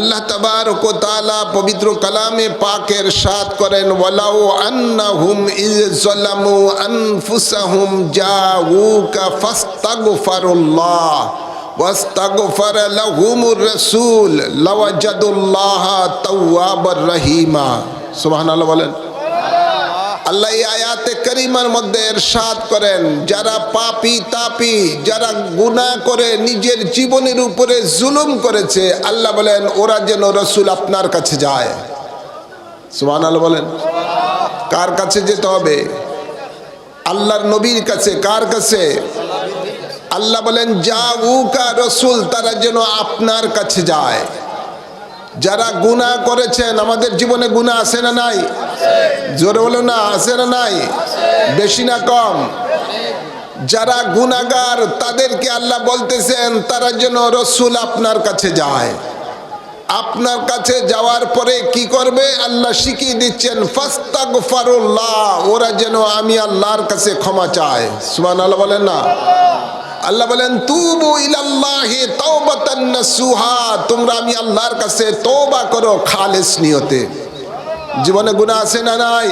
আল্লাহ তাবার ও তাআলা পবিত্র কালামে পাকের সাত করেন, ওয়ালাউ আন্নাহুম ইয যালামু আনফুসাহুম জাউকা ফাস্তাগফিরুল্লাহ, ওয়াস্তাগফার লাহুমুর রাসূল, লাওয়াজাদুল্লাহ তাওয়াবার রহিমা। সুবাহ বলেন। আল্লাহ এই আয়াতে করিমার মধ্যে এরশাদ করেন, যারা পাপি তাপি, যারা গুনাহ করে নিজের জীবনের উপরে জুলুম করেছে, আল্লাহ বলেন, ওরা যেন রসুল আপনার কাছে যায়। সুবহান আল্লাহ বলেন। কার কাছে যেতে হবে? আল্লাহর নবীর কাছে, কার কাছে? আল্লাহ বলেন যা উকা রসুল, তারা যেন আপনার কাছে যায়। যারা গুনাহ করেছেন, আমাদের জীবনে গুনাহ আছে না নাই? জোরে বলো না, আছে না নাই? বেশি না কম। যারা গুনাগার তাদেরকে আল্লাহ বলতেছেন, তারা যেন রসুল আপনার কাছে যায়। আপনার কাছে যাওয়ার পরে কি করবে? আল্লাহ শিখিয়ে দিচ্ছেন, ফাস্তাগফারুল্লাহ, ওরা যেন আমি আল্লাহর কাছে ক্ষমা চায়। সুমান আল্লাহ বলেন না? আল্লাহ বলেন, তুবু ইলাল্লাহি তাওবাতান তোমরা আমি আল্লাহর কাছে তওবা করো খালেস নিয়তে। জীবনে গুণা আছে না নাই?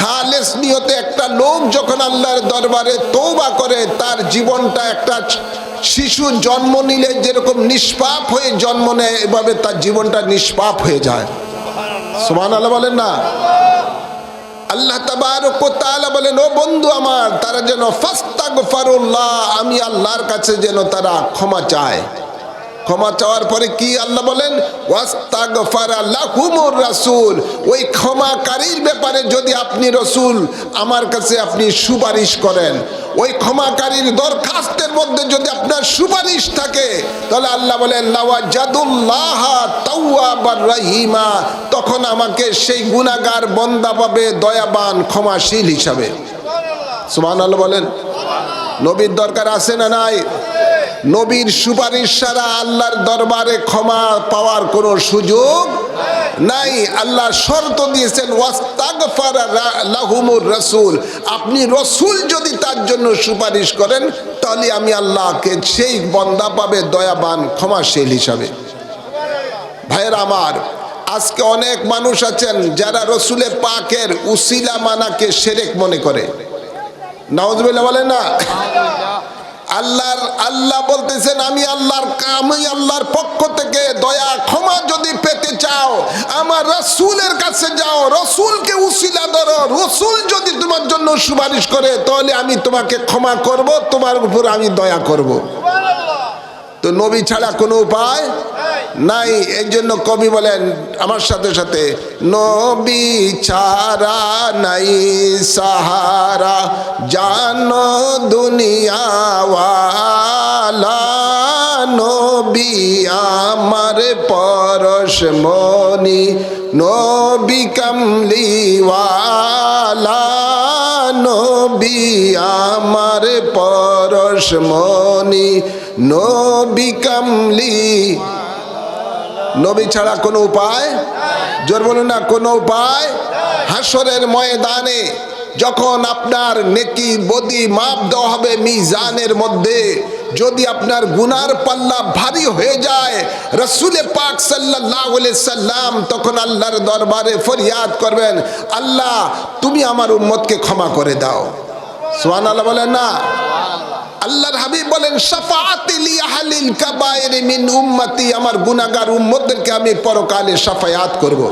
খালেস নিয়তে একটা লোক যখন আল্লাহর দরবারে তৌবা করে, তার জীবনটা একটা শিশু জন্ম নিলে যেরকম নিষ্পাপ হয়ে জন্ম নেয়, এভাবে তার জীবনটা নিষ্পাপ হয়ে যায়। সুমান আল্লাহ বলেন না? আল্লাহ তাআলা বলেন, ও বন্ধু আমার, তারা যেন ফাস্তাগফারুল্লাহ, আমি আল্লাহর কাছে যেন তারা ক্ষমা চায়। ক্ষমা চাওয়ার পরে কি আল্লাহ বলেন? লাহুমুর রাসূল। ওই ক্ষমাকারীর ব্যাপারে যদি আপনি রসুল আমার কাছে আপনি সুপারিশ করেন, ওই ক্ষমাকারীর দরখাস্তের মধ্যে যদি আপনার সুপারিশ থাকে, তাহলে আল্লাহ বলেন রহিমা। তখন আমাকে সেই গুনাহগার বন্দা পাবে দয়াবান, ক্ষমাশীল হিসাবে। সুমান আল্লাহ বলেন। নবীর দরকার আছে না নাই? নবীর সুপারিশ ছাড়া আল্লাহর দরবারে ক্ষমা পাওয়ার কোনো সুযোগ নাই। আল্লাহ শর্ত দিয়েছেন লাহুমুর রাসূল। আপনি রসুল যদি তার জন্য সুপারিশ করেন, তাহলে আমি আল্লাহকে সেই বন্দা পাবে, দয়াবান, ক্ষমাশীল হিসাবে। ভাইয়ের আমার, আজকে অনেক মানুষ আছেন যারা রসুলের পাকের উসিলা মানাকে সেরেক মনে করে। নওয়াজবিল্লাহ বলে না? আল্লাহর, আল্লাহ বলতেছেন, আমি আল্লাহর আমি আল্লাহর পক্ষ থেকে দয়া, ক্ষমা যদি পেতে চাও, আমার রসুলের কাছে যাও, রসুলকে উশিলা ধরো, রসুল যদি তোমার জন্য সুপারিশ করে, তাহলে আমি তোমাকে ক্ষমা করব, তোমার উপর আমি দয়া করব। তো নবী ছাড়া কোনো উপায় নাই। এই জন্য কবি বলেন, আমার সাথে সাথে নবী ছাড়া নাই সাহারা। জানো দুনিয়াওয়ালা নবী আমার পরশ মনি। নবী কামলিওয়ালা নবী আমার পরশ মনি। নবী কামলি। নবী ছাড়া কোনো উপায়? জোর বলুন না, কোনো উপায়? হাসরের ময়দানে যখন আপনার নেকি বদি মাপ দেওয়া হবে মিজানের মধ্যে, যদি আপনার গুনার পাল্লা ভারী হয়ে যায়, রসুলে পাক সাল্লাহ সাল্লাম তখন আল্লাহর দরবারে ফরিয়াদ করবেন, আল্লাহ, তুমি আমার উম্মতকে ক্ষমা করে দাও। সোহান আল্লাহ বলেন না? আল্লাহর হাবিব বলেন মিন উম্মতি আমার গুনাহগার উম্মতদেরকে আমি পরকালে সাফায়াত করব।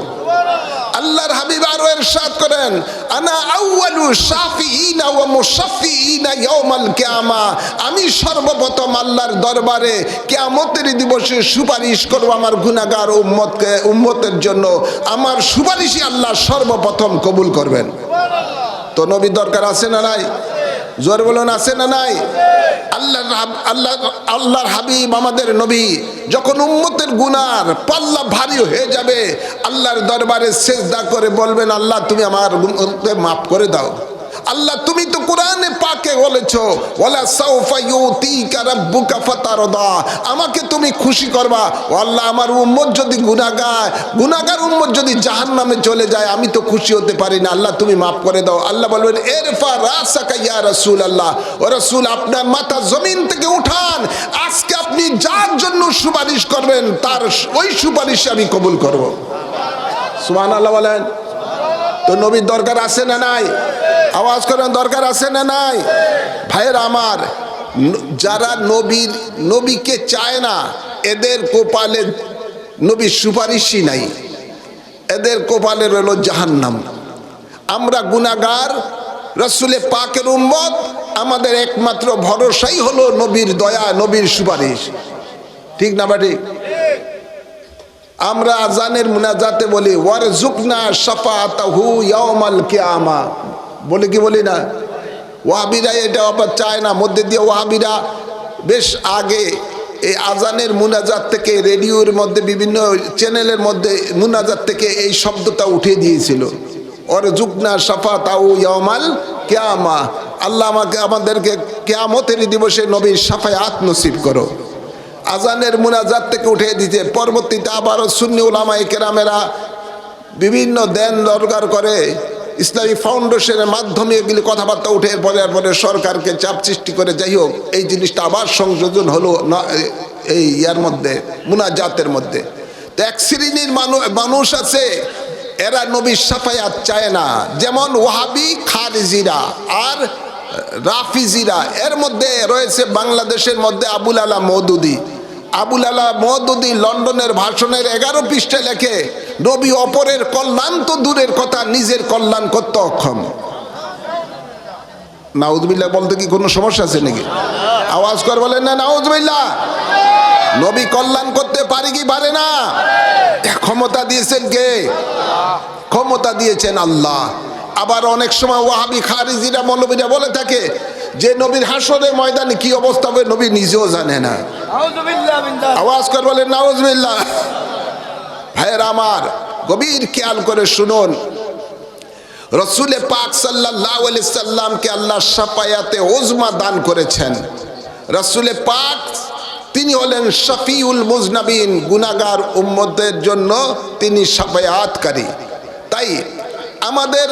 আল্লাহর হাবিব আরও ইরশাদ করেন, আনা আউয়ালু আমি সর্বপ্রথম আল্লাহর দরবারে কিয়ামতের দিবসে সুপারিশ করব আমার গুনাহগার উম্মতকে, উম্মতের জন্য। আমার সুপারিশই আল্লাহ সর্বপ্রথম কবুল করবেন। তো নবী দরকার আছে না নাই? জোর বলুন, আছে না নাই? আল্লাহ আল্লাহ, আল্লাহর হাবিব আমাদের নবী, যখন উম্মতের গুনার পাল্লা ভারী হয়ে যাবে, আল্লাহর দরবারে শেষদা করে বলবেন, আল্লাহ তুমি আমার মাফ করে দাও। আল্লাহ, তুমি তো কোরআনে পাকে বলেছ ফাতারদা আমাকে তুমি খুশি করবা। ও আল্লাহ, আমার উম্মত যদি গুনাহগার গুনাহগার উম্মত যদি জাহান্নামে চলে যায়, আমি তো খুশি হতে পারি না। আল্লাহ, তুমি মাফ করে দাও। আল্লাহ বলবেন, এরফা রাসাকা ইয়া রাসূল আল্লাহ ও রাসূল, আপনার মাথা জমিন থেকে উঠান। আজকে আপনি যার জন্য সুপারিশ করবেন, তার ওই সুপারিশ আমি কবুল করব করব। সুবহানাল্লাহ বলেন। তো নবীর দরকার আছে না নাই? আওয়াজ করেন, দরকার আছে না নাই? ভাইয়ের আমার যারা নবীর, নবীকে চায় না, এদের কোপালে নবীর সুপারিশই নাই। এদের কোপালে রইল জাহান্নাম। আমরা গুনাগার রসুলে পাকের উম্মত, আমাদের একমাত্র ভরসাই হলো নবীর দয়া, নবীর সুপারিশ। ঠিক না বা ঠিক? আমরা আজানের মুনাজাতে বলি ওয়ার জুকনা সাফাতাহু ইয়াউমাল কিয়ামা। বলে কি বলি না? ওয়াহাবিরা এটা আবার চায় না। মধ্যে দিয়ে ওয়াহাবিরা বেশ আগে এই আজানের মুনাজাত থেকে রেডিওর মধ্যে, বিভিন্ন চ্যানেলের মধ্যে মুনাজাত থেকে এই শব্দটা উঠিয়ে দিয়েছিল। ওর জুকনা সাফা তাউ ইয়ামাল কেয়ামা। আল্লাহ আমাকে, আমাদেরকে কেয়ামতের দিবসে নবীর সাফায় আত নসিব করো। আজানের মুনাজাত থেকে উঠে দিতে পরবর্তীতে আবারও সুন্নি উলামাই কেরামেরা বিভিন্ন দেন দরকার করে ইসলামী ফাউন্ডেশনের মাধ্যমে এগুলি কথাবার্তা উঠে পরে পরে সরকারকে চাপ সৃষ্টি করে। যাই হোক, এই জিনিসটা আবার সংযোজন হলো না, এই ইয়ার মধ্যে, মুনাজাতের মধ্যে। তো এক শ্রেণির মানুষ আছে, এরা নবীর সাফায়াত চায় না। যেমন ওয়াহাবি খারিজিরা, আর রাফিজিরা, এর মধ্যে রয়েছে বাংলাদেশের মধ্যে আবুল আলা মৌদুদি। আবুল আলা মৌদুদি লন্ডনের ভাষণের এগারো পৃষ্ঠে লেখে, নবী অপরের কল্যাণ তো দূরের কথা, নিজের কল্যাণ করতে অক্ষম। নাউজবিল্লা বলতে কি কোনো সমস্যা আছে নাকি? আওয়াজ কর বলেন, না নাউজবিল্লা নবী কল্যাণ করতে পারি কি পারে না? ক্ষমতা দিয়েছেন কে? ক্ষমতা দিয়েছেন আল্লাহ। আবার অনেক সময় ওয়াহাবি খারিজিরা মৌলবীরা বলে থাকে যে নবীর হাসরের ময়দানে কি অবস্থা হবে নবী নিজেও জানে না। আওয়াজ কর বলেন নাউজবিল্লাহ। ভাইয়ের আমার গভীর খেয়াল করে শুনুন। রসুলে পাক সাল্লাহ সাল্লামকে আল্লাহ সাফায়াতে ওজমা দান করেছেন। রসুলে পাক তিনি হলেন শফিউল মুজনাবিন গুনাগার উম্মদের জন্য তিনি সাফায়াতকারী তাই আমাদের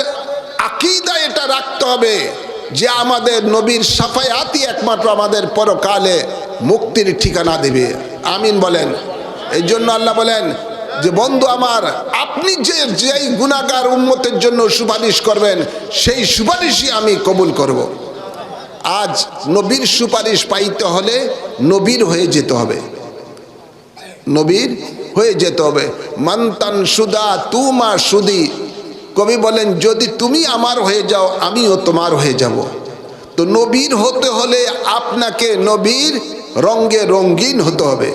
আকিদা এটা রাখতে হবে যে আমাদের নবীর সাফায়াতই একমাত্র আমাদের পরকালে মুক্তির ঠিকানা দেবে। আমিন বলেন। এই জন্য আল্লাহ বলেন যে, বন্ধু আমার, আপনি যে, যেই গুণাগার উন্মতের জন্য সুপারিশ করবেন, সেই সুপারিশই আমি কবুল করব। আজ নবীর সুপারিশ পাইতে হলে নবীর হয়ে যেতে হবে। নবীর হয়ে যেতে হবে। মান্তান সুদা তুমা সুদি। কবি বলেন, যদি তুমি আমার হয়ে যাও, আমিও তোমার হয়ে যাব। তো নবীর হতে হলে আপনাকে নবীর রঙ্গে রঙ্গিন হতে হবে।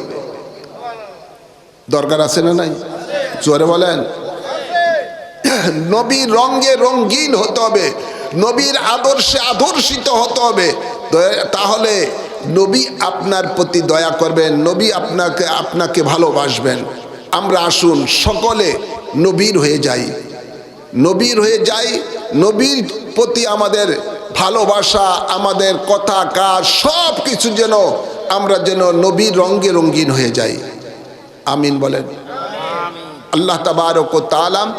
দরকার আছে না নাই? জোরে বলেন। নবীর রঙ্গে রঙ্গিন হতে হবে, নবীর আদর্শে আদর্শিত হতে হবে। তাহলে নবী আপনার প্রতি দয়া করবেন, নবী আপনাকে আপনাকে ভালোবাসবেন। আমরা আসুন, সকলে নবীর হয়ে যাই। নবীর হয়ে যাই নবীর প্রতি আমাদের ভালোবাসা আমাদের কথা কাজ সব কিছু যেন আমরা যেন নবীর রঙ্গে রঙ্গিন হয়ে যাই। আমিন বলেন। আল্লাহ তাবারক ও তালাম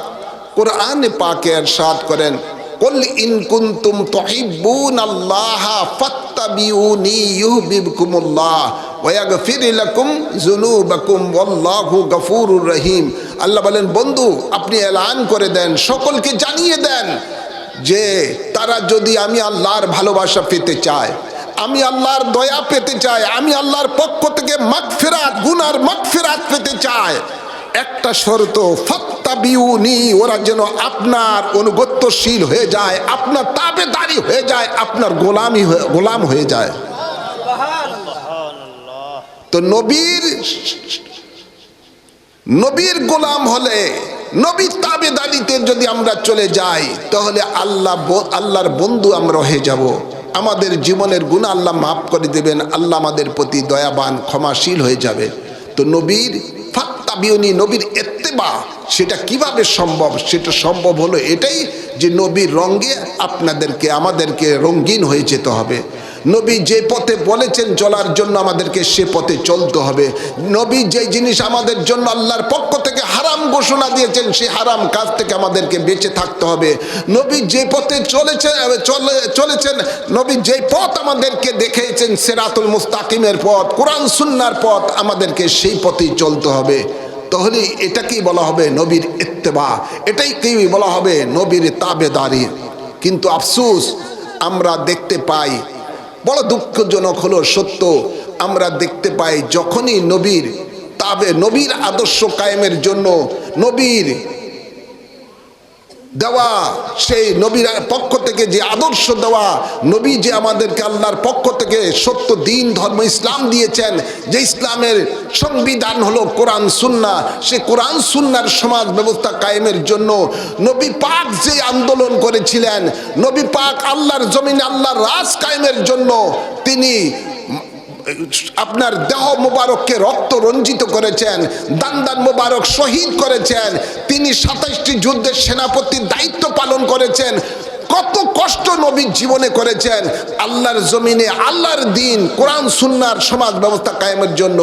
কোরআন পাকে সাদ করেন কুল ইন কুনতুম তুহিব্বুন আল্লাহ ফাত্তাবিউনি ইউহিব্বুকুমুল্লাহ ওয়া ইয়াগফির লাকুম যুনুবাকুম ওয়াল্লাহু গফুরুর রহিম আল্লাহ বলেন, বন্ধু, আপনি এলান করে দেন, সকলকে জানিয়ে দেন যে তারা যদি আমি আল্লাহর ভালোবাসা পেতে চায়, আমি আল্লাহর দয়া পেতে চাই আমি আল্লাহর পক্ষ থেকে মাগফিরাত, গুনার মাগফিরাত পেতে চাই একটা শর্ত ফত্তাবিউনি ওরা যেন আপনার অনুগত্যশীল হয়ে যায় আপনার তাবেদারি হয়ে যায় আপনার গোলামি গোলাম হয়ে যায়। তো নবীর নবীর গোলাম হলে নবীর তাবে তাবেদারিতে যদি আমরা চলে যাই তাহলে আল্লাহ আল্লাহর বন্ধু আমরা হয়ে যাব। আমাদের জীবনের গুণ আল্লাহ মাফ করে দেবেন আল্লাহ আমাদের প্রতি দয়াবান ক্ষমাশীল হয়ে যাবে। তো নবীর ফাত্তাবিউনি নবীর এত্তেবা, সেটা কীভাবে সম্ভব? সেটা সম্ভব হলো এটাই যে নবীর রঙ্গে আপনাদেরকে, আমাদেরকে রঙ্গিন হয়ে যেতে হবে। নবী যে পথে বলেছেন চলার জন্য আমাদেরকে সে পথে চলতে হবে। নবী যে জিনিস আমাদের জন্য আল্লাহর পক্ষ থেকে হারাম ঘোষণা দিয়েছেন, সে হারাম কাজ থেকে আমাদেরকে বেঁচে থাকতে হবে। নবী যে পথে চলেছে, চলে, চলেছেন, নবী যে পথ আমাদেরকে দেখিয়েছেন, সেরাতুল মুস্তাকিমের পথ, কোরআন সুন্নার পথ, আমাদেরকে সেই পথেই চলতে হবে। তাহলে এটাকেই বলা হবে নবীর ইত্তেবা? এটাই কি বলা হবে নবীর তাবেদারি? কিন্তু আফসুস, আমরা দেখতে পাই, বড় দুঃখজনক হলো সত্য, আমরা দেখতে পাই যখনই নবীর তাবে, নবীর আদর্শ কায়েমের জন্য নবীর দেওয়া, সেই নবীর পক্ষ থেকে যে আদর্শ দেওয়া নবী যে আমাদেরকে আল্লাহর পক্ষ থেকে সত্য দিন, ধর্ম, ইসলাম দিয়েছেন। যে ইসলামের সংবিধান হলো কোরআন, সুন্না, সে কোরআন, সুন্নার সমাজ ব্যবস্থা কায়েমের জন্য নবী পাক যে আন্দোলন করেছিলেন, নবী পাক আল্লাহর জমিনে আল্লাহর রাজ কায়েমের জন্য তিনি আপনার দেহ মোবারককে রক্ত রঞ্জিত করেছেন দান দান মোবারক শহীদ করেছেন, তিনি সাতাইশটি যুদ্ধের সেনাপতির দায়িত্ব পালন করেছেন। কত কষ্ট নবীর জীবনে করেছেন। আল্লাহর জমিনে, আল্লাহর দিন, কোরআন, সুন্নার সমাজ ব্যবস্থা কায়েমের জন্য।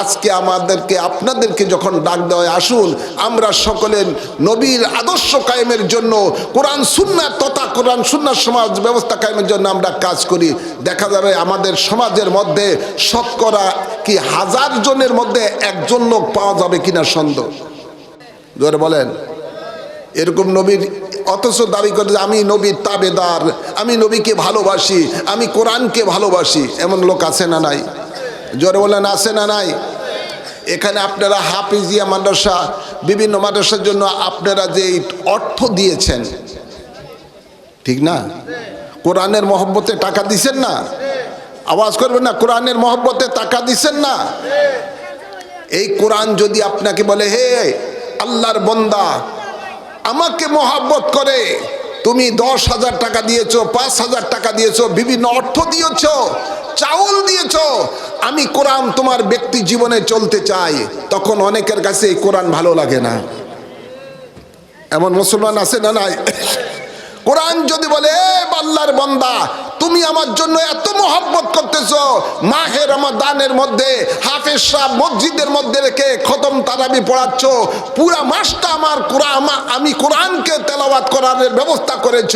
আজকে আমাদেরকে, আপনাদেরকে যখন ডাক দেওয়া আসুন, আমরা সকলে নবীর আদর্শ কায়েমের জন্য, কোরআন, সুন্নার তথা কোরআন, সুন্নার সমাজ ব্যবস্থা কায়েমের জন্য আমরা কাজ করি। দেখা যাবে আমাদের সমাজের মধ্যে শতকরা কি হাজার জনের মধ্যে একজন লোক পাওয়া যাবে কিনা সন্দেহ? জোরে বলেন। এরকম নবীর অথচ দাবি করে যে আমি নবীর তাবেদার, আমি নবীকে ভালোবাসি, আমি কোরআনকে ভালোবাসি। এমন লোক আছে না নাই? জোরে বলেন, আছে না নাই? এখানে আপনারা হাফিজিয়া মাদ্রাসা, বিভিন্ন মাদ্রাসার জন্য আপনারা যে অর্থ দিয়েছেন, ঠিক না? কোরআনের মহব্বতে টাকা দিছেন না? আওয়াজ করবেন না, কোরআনের মহব্বতে টাকা দিছেন না? এই কোরআন যদি আপনাকে বলে, হে, আল্লাহর বন্দা আমাকে মহাব্বত করে। তুমি দশ হাজার টাকা দিয়েছ, পাঁচ হাজার টাকা দিয়েছ, বিভিন্ন অর্থ দিয়েছ, চাউল দিয়েছ। আমি কোরআন তোমার ব্যক্তি জীবনে চলতে চাই, তখন অনেকের কাছে এই কোরআন ভালো লাগে না। এমন মুসলমান আছে না নাই? কোরআন যদি বলে, "এ আল্লাহর বন্দা তুমি আমার জন্য এত মোহাব্বত করতেছ। মাহের আমার দানের মধ্যে, হাফেজ সাহ মসজিদের মধ্যে রেখে খতম তারাবি পড়াচ্ছ। পুরা মাসটা আমার কোরআন, আমি কোরআনকে তেলাওয়াত করার ব্যবস্থা করেছ।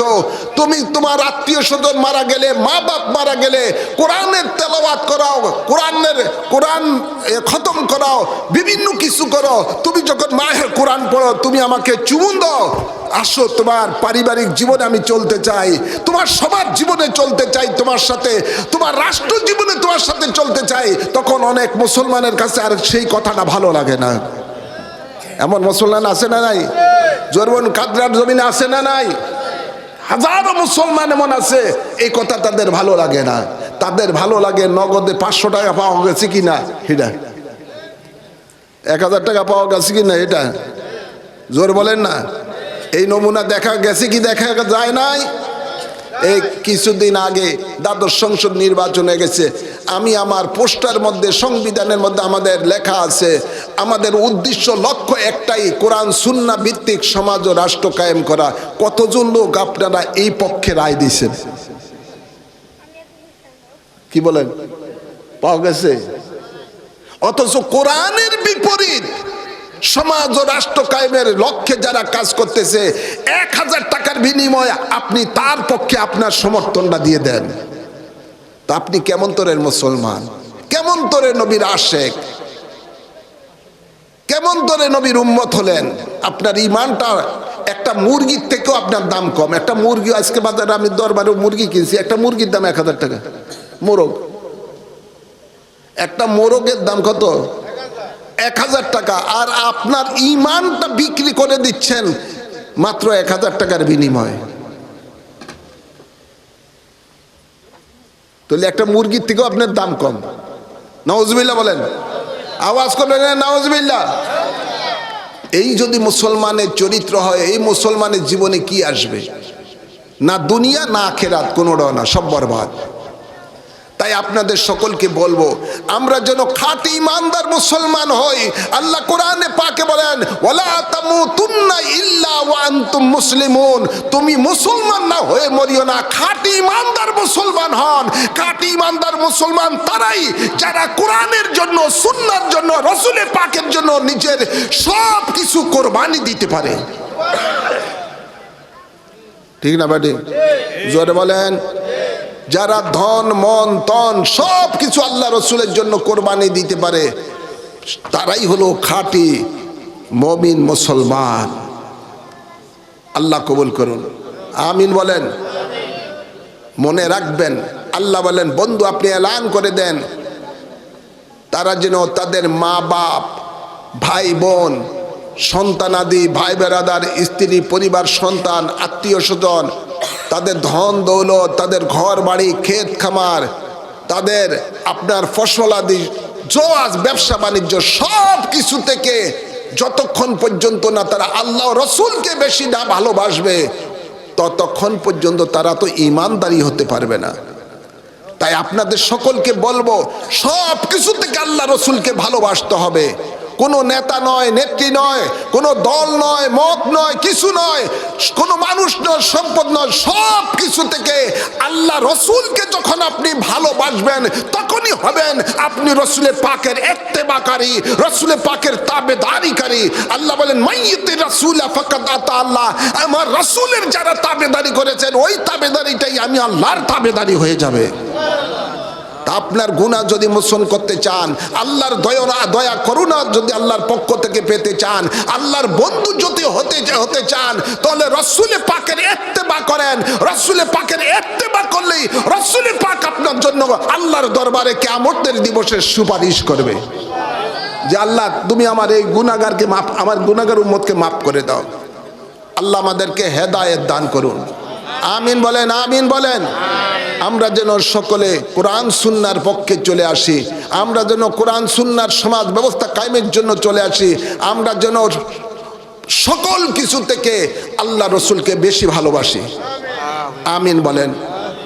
তুমি তোমার আত্মীয় স্বজন মারা গেলে, মা বাপ মারা গেলে কোরআনের তেলাওয়াত করাও, কোরআনের, কোরআন খতম করাও, বিভিন্ন কিছু করো। তুমি যখন মাহের কোরআন পড়ো, তুমি আমাকে চুমুন দাও। আসো, তোমার পারিবারিক জীবনে আমি চলতে চাই। তোমার সবার জীবনে চলতে চাই তোমার সাথে, তোমার রাষ্ট্র জীবনে তোমার সাথে চলতে চাই, তখন অনেক মুসলমানের কাছে আর সেই কথাটা ভালো লাগে না। এমন মুসলমান আছে না নাই? জরবন কাদরার জমিনে আছে না নাই? হাজারো মুসলমান এমন আছে, এই কথা তাদের ভালো লাগে না। তাদের ভালো লাগে নগদে পাঁচশো টাকা পাওয়া গেছে কিনা, এটা। এক হাজার টাকা পাওয়া গেছে কিনা, এটা। জোর বলেন না। এই নমুনা দেখা গেছে কি দেখা যায় নাই? এই কিছুদিন আগে দ্বাদশ সংসদ নির্বাচনে গেছে। আমি আমার পোস্টার মধ্যে, সংবিধানের মধ্যে আমাদের লেখা আছে, আমাদের উদ্দেশ্য লক্ষ্য একটাই, কোরআন, সুন্না ভিত্তিক সমাজ ও রাষ্ট্র কায়েম করা। কতজন লোক আপনারা এই পক্ষে রায় দিয়েছেন? কি বলেন? পাওয়া গেছে? অথচ কোরআনের বিপরীত সমাজ ও রাষ্ট্র কায়েমের লক্ষ্যে যারা কাজ করতেছে, এক হাজার টাকার বিনিময়ে আপনি তার পক্ষে আপনার সমর্থনটা দিয়ে দেন। তা আপনি কেমন তোরের মুসলমান? কেমন তোরে নবীর আশেক? কেমন তোরে নবীর উম্মত হলেন? আপনার ইমানটা একটা মুরগির থেকেও আপনার দাম কম। একটা মুরগি, আজকে বাজারে আমি দরবারে মুরগি কিনছি, একটা মুরগির দাম এক হাজার টাকা। মোরগ। একটা মোরগের দাম কত? এক হাজার টাকা। আর আপনার ইমানটা বিক্রি করে দিচ্ছেন মাত্র এক হাজার টাকার বিনিময়ে। তাহলে একটা মুরগির থেকেও আপনার দাম কম। নওয়াজবিল্লা বলেন। আওয়াজ করবেন নওয়াজবিল্লা এই যদি মুসলমানের চরিত্র হয়, এই মুসলমানের জীবনে কি আসবে? না দুনিয়া, না খেরাত কোনোটাও না সব বরবাদ। তাই আপনাদের সকলকে বলব, আমরা যেন খাঁটি ইমানদার মুসলমান হই। আল্লাহ কোরআনে পাকে বলেন, ওয়ালা তামুতুন্না ইল্লা ওয়া আনতুম মুসলিমুন। তুমি মুসলমান না হয়ে মরিও না। খাঁটি ইমানদার মুসলমান হন। খাঁটি ইমানদার মুসলমান তারাই যারা কোরআনের জন্য, সুন্নার জন্য, রসুলের পাকের জন্য নিজের সব কিছু কোরবানি দিতে পারে। ঠিক না, বাটি? জোরে বলেন যারা ধন, মন, তন সব কিছু আল্লাহ রসুলের জন্য কোরবানি দিতে পারে, তারাই হলো খাঁটি মমিন মুসলমান। আল্লাহ কবুল করুন। আমিন বলেন। মনে রাখবেন, আল্লাহ বলেন, বন্ধু, আপনি এলান করে দেন। তারা যেন তাদের মা বাপ ভাই বোন সন্তানাদি ভাই বেড়াদার স্ত্রী, পরিবার, সন্তান আত্মীয় স্বজন তাদের ধন দৌলত, তাদের ঘর বাড়ি, ক্ষেত খামার, তাদের আপনার ফসলাদি জোয়াজ ব্যবসা বাণিজ্য, সব কিছু থেকে যতক্ষণ পর্যন্ত না তারা আল্লাহ রসুলকে বেশি না ভালোবাসবে, ততক্ষণ পর্যন্ত তারা তো ইমানদারি হতে পারবে না। তাই আপনাদের সকলকে বলব, সব কিছু থেকে আল্লাহ রসুলকে ভালোবাসতে হবে। কোনো নেতা নয়, নেত্রী নয়, কোনো দল নয়, মত নয়, কিছু নয়, কোনো মানুষ নয়, সম্পদ নয়, সব কিছু থেকে আল্লাহ রসুলকে যখন আপনি ভালোবাসবেন, তখনই হবেন আপনি রসুলের পাকের এত্তেবাকারী, রসুলের পাকের তাবেদারিকারী। আল্লাহ বলেন, মাইয়িতে রসুল ফাকাত আতা আল্লাহ। আমার রসুলের যারা তাবেদারি করেছেন, ওই তাবেদারিটাই আমি আল্লাহর তাবেদারি হয়ে যাবে। আপনার গুণা যদি মোচন করতে চান, আল্লাহর দয়া দয়া, করুণা যদি আল্লাহর পক্ষ থেকে পেতে চান, আল্লাহর বন্ধু যদি হতে হতে চান, তাহলে রসুলে পাকের এত্তেবা করেন। রসুলে পাকের এত্তেবা করলেই রসুলে পাক আপনার জন্য আল্লাহর দরবারে কেমতের দিবসের সুপারিশ করবে। যে আল্লাহ, তুমি আমার এই গুণাগারকে মাফ, আমার গুণাগার উম্মতকে মাফ করে দাও। আল্লাহ আমাদেরকে হেদায়েত দান করুন। আমিন বলেন আমিন বলেন। আমরা যেন সকলে কোরআন সুন্নার পক্ষে চলে আসি আমরা যেন কোরআন সুন্নার সমাজ ব্যবস্থা কায়েমের জন্য চলে আসি আমরা যেন সকল কিছু থেকে আল্লাহ রসুলকে বেশি ভালোবাসি আমিন বলেন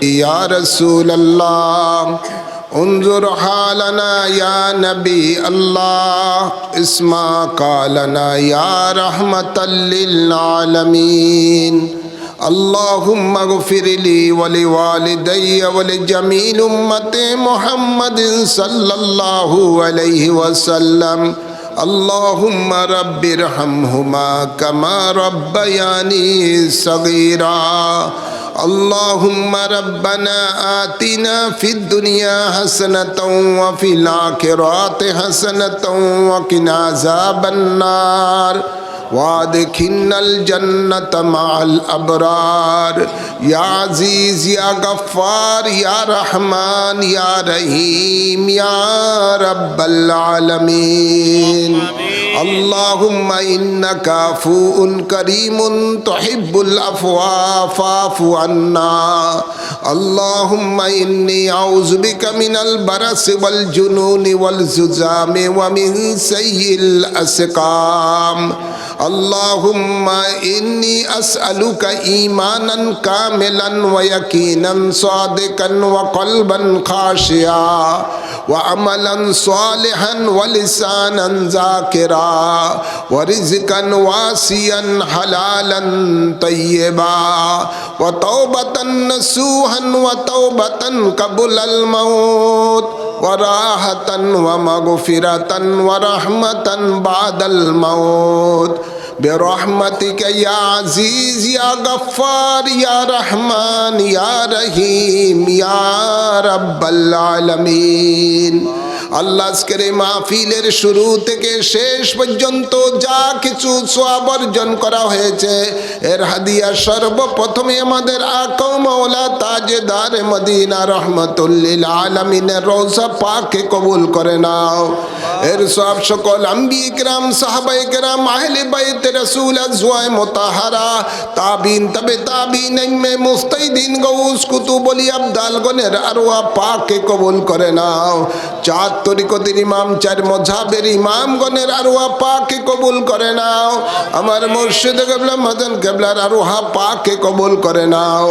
ইয়া রসুল আল্লাহ انظر حالنا يا نبي الله اسمع قالنا يا رحمة للعالمين اللهم اغفر لي ولوالدي ولجميع أمة محمد صلى الله عليه وسلم اللهم رب ارحمهما كما ربياني صغيرا اللهم ربنا آتنا في الدنيا حسنة وفي الآخرة حسنة وقنا عذاب النار وادخلنا الجنة مع الأبرار يا عزيز يا غفار يا رحمن يا رحيم يا رب العالمين اللهم إنك عفو كريم تحب العفو فاعف عنا اللهم إني أعوذ بك من البرس والجنون والززام ومن سيء الأسقام আল্লাহুম্মা ইন্নি আসআলুকা ঈমানান কামিলান ওয়া ইয়াকিনান সাদিকান ওয়া কলবান খাশিয়া ওয়া আমালান সালিহান ওয়া লিসানান যাকিরা ওয়া রিজকান ওয়াসিয়ান হালালান তাইয়্যিবা ওয়া তাওবাতান নাসুহান ওয়া তাওবাতান কাবুলাল মাউত وراحة ومغفرة ورحمة بعد الموت. برحمتك يا عزيز يا غفار يا رحمن يا رحيم يا رب العالمين. আল্লাহ আজকের এই মাহফিলের শুরু থেকে শেষ পর্যন্ত যা কিছু সোয়াব অর্জন করা হয়েছে, এর হাদিয়া সর্বপ্রথমে আমাদের আকাউ মৌলা তাজেদার মদিনা রহমতুল্লিল আলমিনের রোজা পাকে কবুল করে নাও। এর সব সকল আম্বি ইকরাম সাহাবাই কেরাম, আহলে বাইতে রসুল আজওয়ায় মোতাহারা, তাবিন, তবে তাবিন ইমে মুস্তাইদিন গৌস কুতুবলি আবদাল গনের আরওয়া পাকে কবুল করে নাও। চাঁদ তরিকতের ইমাম, চার মজাবের ইমামগণের আরোহা পাকে কবুল করে নাও। আমার মুর্শিদ কেবলা, মদন কেবলার আরোহা পাকে কবুল করে নাও।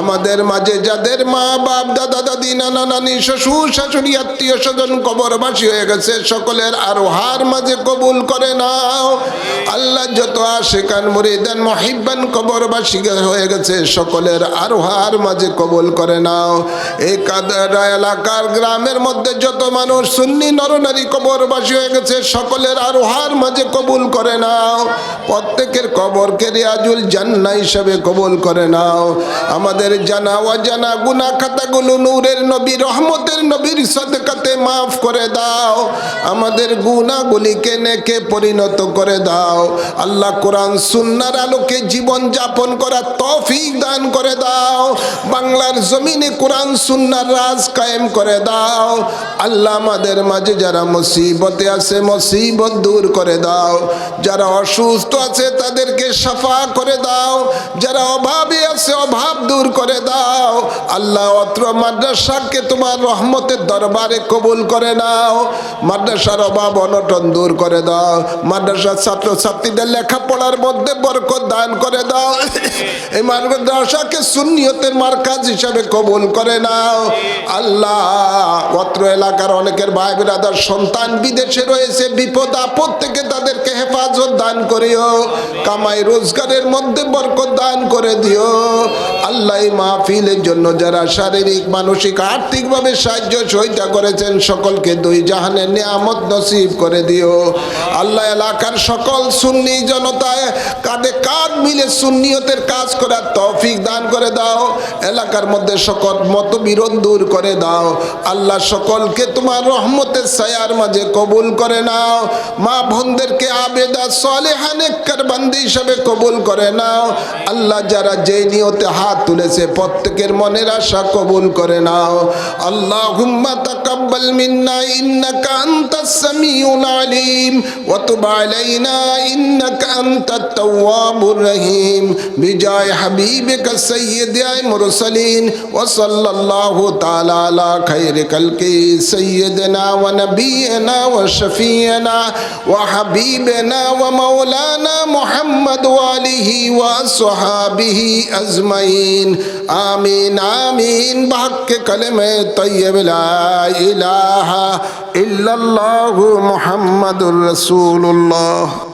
আমাদের মাঝে যাদের মা বাপ দাদা, দাদি, নানা, নানি, শ্বশুর, শাশুড়ি, আত্মীয় স্বজন কবরবাসী হয়ে গেছে, সকলের আরোহার মাঝে কবুল করে নাও। আল্লাহ যত আশেকান, মুরিদান, মহিব্বান কবরবাসী হয়ে গেছে, সকলের আরোহার মাঝে কবুল করে নাও। এই কাদারা এলাকার গ্রামের মধ্যে যত মানুষ সুন্নি নরনারী কবরবাসী হয়ে গেছে, সকলের আরোহার মাঝে কবুল করে নাও। প্রত্যেকের কবরকে রিয়াজুল জান্না হিসাবে কবুল করে নাও। আমাদের জানা অজানা গুনা খাতাগুলো নূরের নবী, রহমতের নবীর সদকাতে মাফ করে দাও। আমাদের গুনাগুলিকে নেকে পরিণত করে দাও। আল্লাহ কোরআন সুন্নার আলোকে জীবন যাপন করার তৌফিক দান করে দাও। বাংলার জমিনে কোরআন সুন্নার রাজ কায়েম করে দাও। আল্লাহ আমাদের মাঝে যারা মুসিবতে আছে, মুসিবত দূর করে দাও। যারা অসুস্থ আছে, তাদেরকে সাফা করে দাও। যারা অভাবে আছে, অভাব দূর করে দাও। আল্লাহ অত্র মাদ্রাসাকে তোমার রহমতের দরবারে কবুল করে নাও। মাদ্রাসার অভাব অনটন দূর করে দাও। মাদ্রাসার ছাত্র ছাত্রীদের লেখাপড়ার মধ্যে বরকত দান করে দাও। এই মাদ্রাসাকে সুন্নিয়তের মার্কাজ হিসাবে কবুল করে নাও। আল্লাহ, অত্র এলাকার অনেকের ভাই বিরাদার সন্তান বিদেশে রয়েছে, বিপদ আপদ থেকে তাদেরকে হেফাজত দান করিও, কামাই রোজগারের মধ্যে বরকত দান করে দিও। আল্লাহ মাহফিলের জন্য যারা শারীরিক, মানসিক, আর্থিকভাবে সাহায্য সহিতা করেছেন, সকলকে দুই জাহানের নিয়ামত নসিব করে দিও। আল্লাহ এলাকার সকল সুন্নি জনতায় কাঁধে কাঁধ মিলে সুন্নিয়তের কাজ করার তৌফিক দান করে দাও। এলাকার মধ্যে সকল মতবিরোধ দূর করে দাও। আল্লাহ সকলকে তোমার রহমতের ছায়ার মাঝে কবুল করে নাও। মা বোনদেরকে আবেদা সলেহানেকার বান্দি হিসাবে কবুল করে নাও। আল্লাহ যারা যে নিয়তে হাত তুলেছে, প্রত্যেকের মনের আশা কবুল করে নাও। আল্লাহ তাকাব্বাল মিন্না, ইন্নাকা সামিউল আলিম। ওয়া আলাইনা, ইন্নাকা আনতাত তাওয়াবুর রহিম। বিজয় হাবিবিকা মুরসালিন। ওয়া সাল্লাল্লাহু তাআলা আলা খালকি সাইয়্যিদিনা ওয়া ওয়া ওয়া হাবিবিনা ওয়া মাওলানা মুহাম্মদ ওয়া আলিহি ওয়া আজমাইন। আমিন আমিন আমিন। বাক্যে কলেমে তৈয়ব ইলাহা ইল্লাল্লাহু মুহাম্মাদুর রাসূলুল্লাহ।